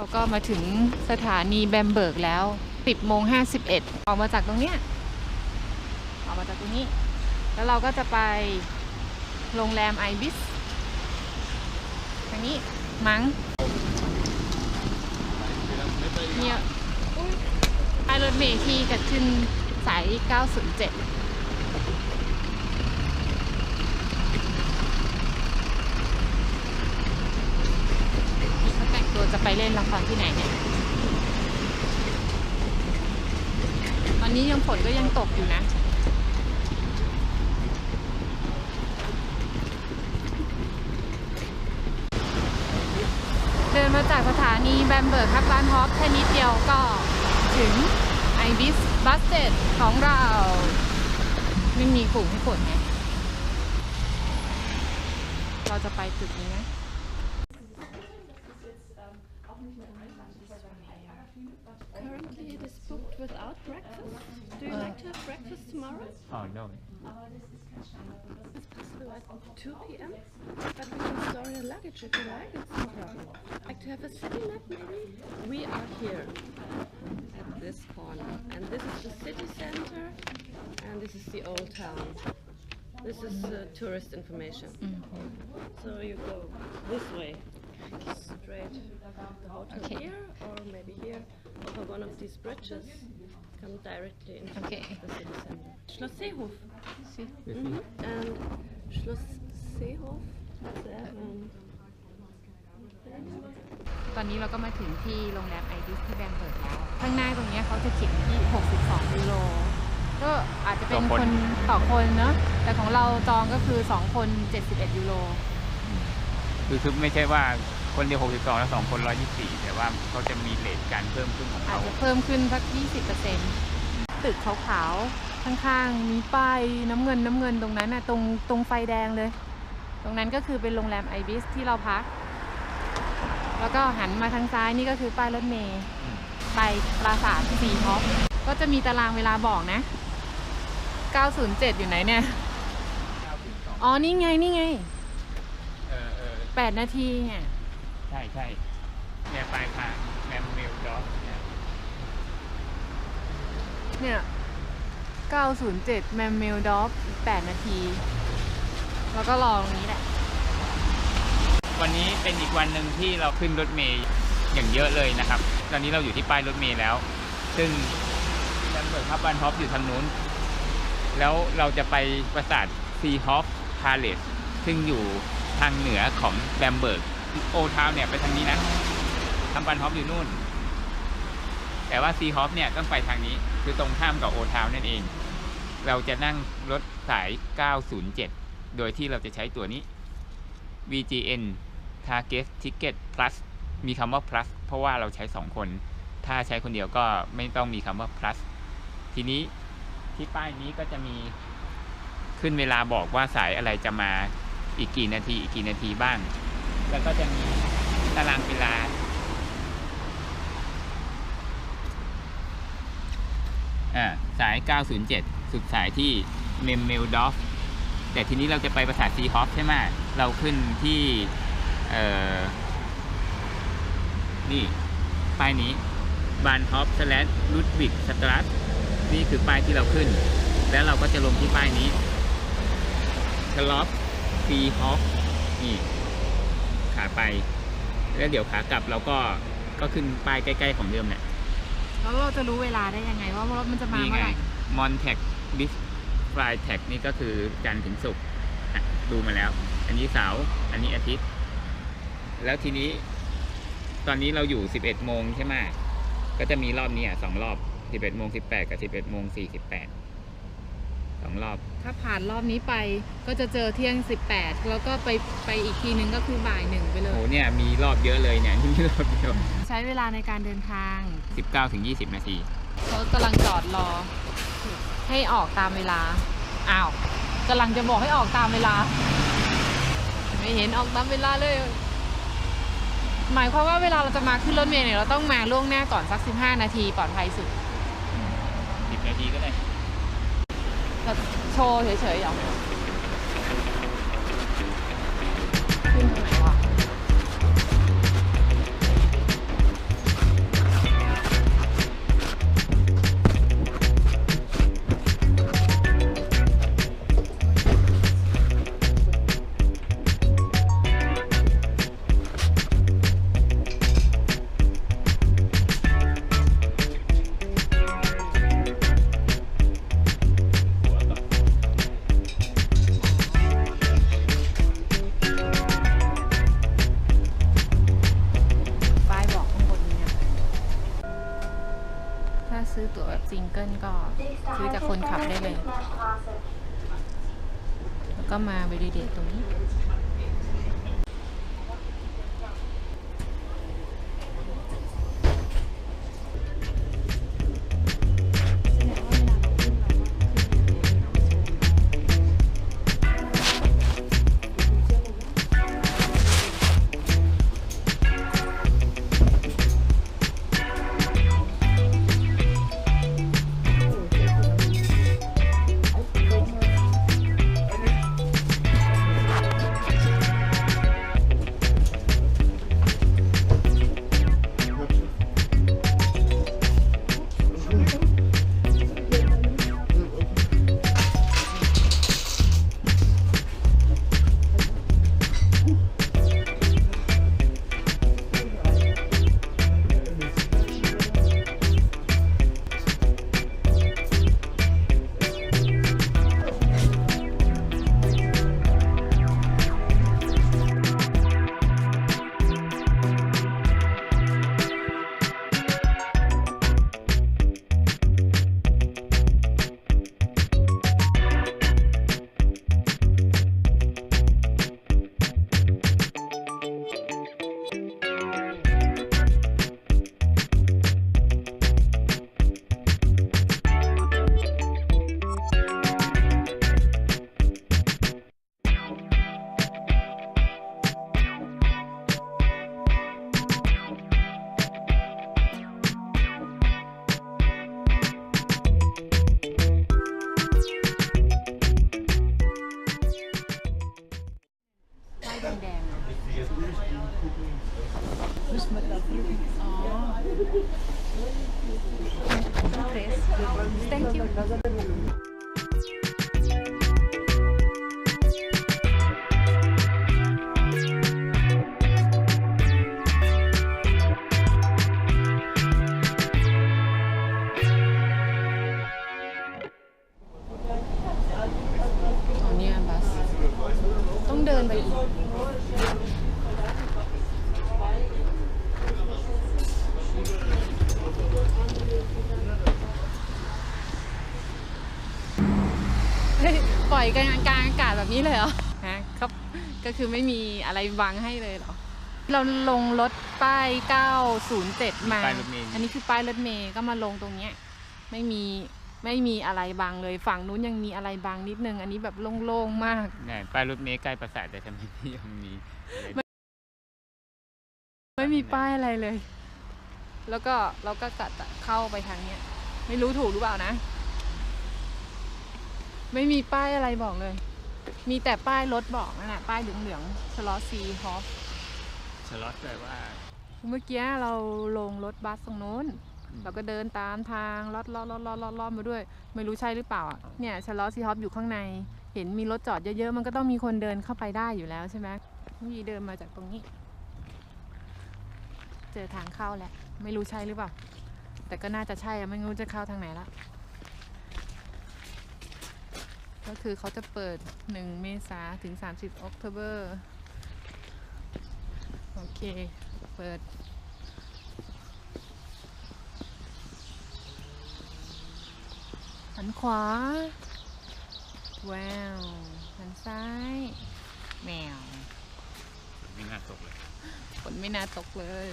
เราก็มาถึงสถานีแบมเบิร์กแล้ว 10โมง51 ออกมาจากตรงเนี้ย ออกมาจากตรงนี้ แล้วเราก็จะไปโรงแรมไอบิสทางนี้มั้งเนี่ยอุ๊ยป้ายรถเมล์ที่จะขึ้นสาย 907 นี่เขาแต่งตัว จะไปเล่นละครที่ไหนเนี่ย ตอนนี้ยังฝนก็ยังตกอยู่นะ เดินมาจากสถานีแบมเบิร์กครับบ้านฮอปแค่นิดเดียวก็ถึงไอบิสบัสเ e ตของเรา ไม่มีกลุ่มให้กดไงเราจะไปจุดนี้นะ Currently, it is booked without breakfast. Do you like to have breakfast tomorrow? Oh no. It's possible at 2 p.m. But we can store your luggage if you like. It's no problem. Like to have a city map, maybe? We are here at this corner, and this is the city center, and this is the old town. This is uh, tourist information. So you go this way, straight to the hotel Okay. here, or maybe here, over one of these bridges. Come directly into Okay. the city center. Schloss Seehof. See? Mhm. And Schloss Seehof. Seven. ตอนนี้เราก็มาถึงที่โรงแรมไอดิสที่แบมเบิร์กแล้ว ข้างหน้าตรงเนี้ยเขาจะเขียนที่ 62 ยูโร ก็อาจจะเป็นต่อคคนนต่อคนเนอะแต่ของเราจองก็คือ 2 คน 71 ยูโร คือคือไม่ใช่ว่า คนเดียว 62 แล้ว 2 คน 124 แต่ว่าเขาจะมีเลทการเพิ่มขึ้นของอาจเขา จะเพิ่มขึ้นสัก 20%ตึกขาวๆ ข้างๆ มีป้ายน้ำเงินน้ำเงินตรงนั้นน่ะตรงตรงไฟแดงเลย ตรงนั้นก็คือเป็นโรงแรมไอบิสที่เราพัก แล้วก็หันมาทางซ้ายนี่ก็คือป้ายรถเมย์ไปปราสาทสีท็อปก็จะมีตารางเวลาบอกนะ 907 อยู่ไหนเนี่ยอ๋อ นี่ไง นี่ไง เออเออ8 นาทีเนี่ยใช่ใช่เนี่ยปลายทางแมมเมลดอฟเนี่ยเนี่ย 907 แมมเมลดอฟ8นาที แล้วก็รอตรงนี้แหละ วันนี้เป็นอีกวันหนึ่งที่เราขึ้นรถเมย์อย่างเยอะเลยนะครับ ตอนนี้เราอยู่ที่ป้ายรถเมย์แล้ว ซึ่งแบมเบิร์กฮับบันฮอปอยู่ทางนู้น แล้วเราจะไปปราสาทซีฮอฟพาเลสซึ่งอยู่ทางเหนือของแบมเบิร์ก โอทาวเนี่ยไปทางนี้นะฮับบันฮอปอยู่นู่น แต่ว่าซีฮอฟเนี่ยต้องไปทางนี้ คือตรงข้ามกับโอทาวนั่นเอง เราจะนั่งรถสาย 907 โดยที่เราจะใช้ตัวนี้ VGN Target Ticket Plus มีคำว่า plus เพราะว่าเราใช้ 2 คน ถ้าใช้คนเดียวก็ไม่ต้องมีคำว่า plus ทีนี้ที่ป้ายนี้ก็จะมีขึ้นเวลาบอกว่าสายอะไรจะมาอีกกี่นาทีอีกกี่นาทีบ้าง แล้วก็จะมีตารางเวลาอ่าสาย 907 สุดสายที่เมมเมลดอฟแต่ทีนี้เราจะไปปราสาทซีฮอฟใช่ไหมเราขึ้นที่นี่ป้ายนี้บานฮอฟสแลดลุดวิกสตรัสนี่คือป้ายที่เราขึ้น แล้วเราก็จะลงที่ป้ายนี้คลอฟซีฮอฟนี่ ขาไป แล้วเดี๋ยวขากลับเราก็ก็ขึ้นป้ายใกล้ๆของเดิมแหละแล้วเราจะรู้เวลาได้ยังไงว่ารถมันจะมานี่เมื่ไงอไหร่มอนแท็กดิสฟลายแท็กนี่ก็คือจันทร์ถึงศุกร์อะดูมาแล้ว อันนี้เสาร์อันนี้อาทิตย์ แล้วทีนี้ ตอนนี้เราอยู่ 11โมงใช่ไหมก็จะมีรอบนี้อะสองรอบ 11โมง18 กับ 11โมง48สองรอบ ถ้าผ่านรอบนี้ไปก็จะเจอเที่ยง 18 แล้วก็ไปไปอีกทีนึงก็คือบ่ายหนึ่งไปเลโอ้ยเนี่ยมีรอบเยอะเลยเนี่ยนี่มีรอบเดียวใช้เวลาในการเดินทาง19ถึง20 นาที เขากำลังจอดรอ ให้ออกตามเวลา อ้าวกำลังจะบอกให้ออกตามเวลา ไม่เห็นออกตามเวลาเลย หมายความว่าเวลาเราจะมาขึ้นรถเมล์เนี่ยเราต้องมาล่วงหน้าก่อนสัก 15 นาทีปลอดภัยสุด 10 นาทีก็ได้ เราโซื้อตั๋วแบบซิงเกิลก็ซื้อจากคนขับได้เลย แล้วก็มาบริเดตตรงนี้ ป้ายแดงๆอะอ๋อ Thank you อยกันกลางอากาศแบบนี้เลยเหรอฮะครับก็คือไม่มีอะไรบังให้เลยเหรอ เราลงรถป้าย 907 มา ป้ายรถเมล์ อันนี้คือป้ายรถเมย์ก็มาลงตรงเนี้ยไม่มีไม่มีอะไรบังเลยฝั่งนู้นยังมีอะไรบังนิดนึง อันนี้แบบโล่งๆมาก เนี่ยป้ายรถเมล์ใกล้ปราสาทแต่ทำไมที่ยังมีอะไรไม่มีป้ายอะไรเลย แล้วก็เราก็กะจะเข้าไปทางเนี้ย ไม่รู้ถูกหรือเปล่านะ ไม่มีป้ายอะไรบอกเลย มีแต่ป้ายรถบอกนั่นแหละป้ายเหลืองๆสล็อตซีฮอฟสล็อตแบบว่าเมื่อกี้เราลงรถบัสตรงนู้นอืมเราก็เดินตามทางลอดลอดลอดลอดลอดลอดมาด้วย ไม่รู้ใช่หรือเปล่าอะเนี่ยชะลอซีฮอปอยู่ข้างใน เห็นมีรถจอดเยอะๆ มันก็ต้องมีคนเดินเข้าไปได้อยู่แล้วใช่ไหมวีเดินมาจากตรงนี้ เจอทางเข้าแล้วไม่รู้ใช่หรือเปล่า แต่ก็น่าจะใช่อะไม่รู้จะเข้าทางไหนละ ก็คือเขาจะเปิด 1 เมษาถึง 30ออกเบอร์โอเค เปิด หันขวาแววหันซ้าย แมว ไม่น่าตกเลยฝนไม่น่าตกเลย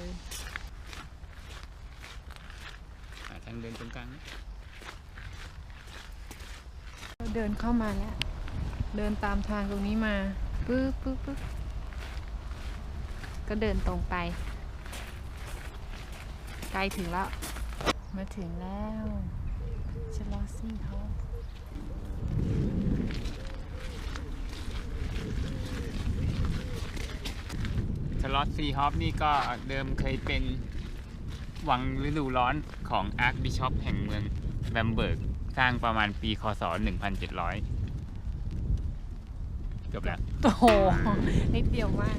หาทางเดินตรงกลางนะ เราเดินเข้ามาแล้ว เดินตามทางตรงนี้มาปึ๊บปึ๊บปึ๊บก็เดินตรงไป ใกล้ถึงแล้ว มาถึงแล้วชลอซี่เขาสล็อตซีฮอปนี่ก็เดิมเคยเป็นวังฤดูร้อนของอาร์คบิชอปแห่งเมืองแบมเบิร์ก สร้างประมาณปีคศ1700จบแล้ว โอ้โหนิดเดียวมาก